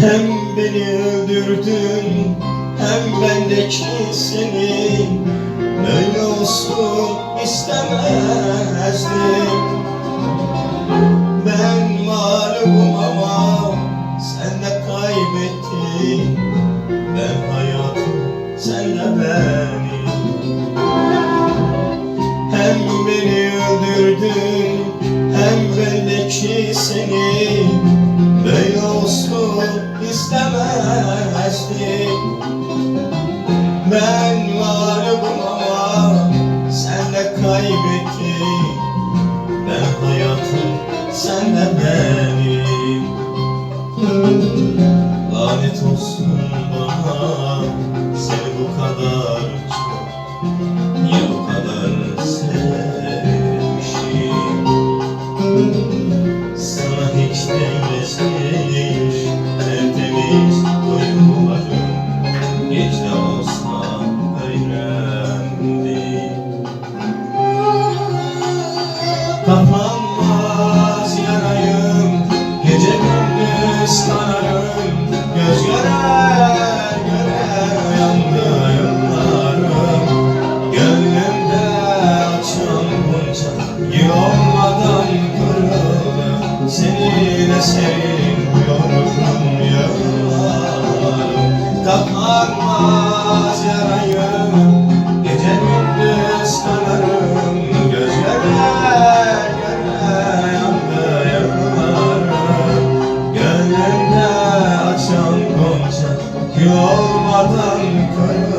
Hem beni öldürdün hem bendeki seni Böyle olsun istemezdim. Ben mağlubum ama sen de kaybettin. Ben hayatım sen de beni Hem beni öldürdün hem bendeki seni olsun istemezdim. Ben varım ama sen de kaybettin. Ben hayatım sen de benim. Lanet olsun bana seni bu kadar Katlanmaz yarayım Gece gündüz kanarım Göz göre göre açan gonca Yolmadan kayıp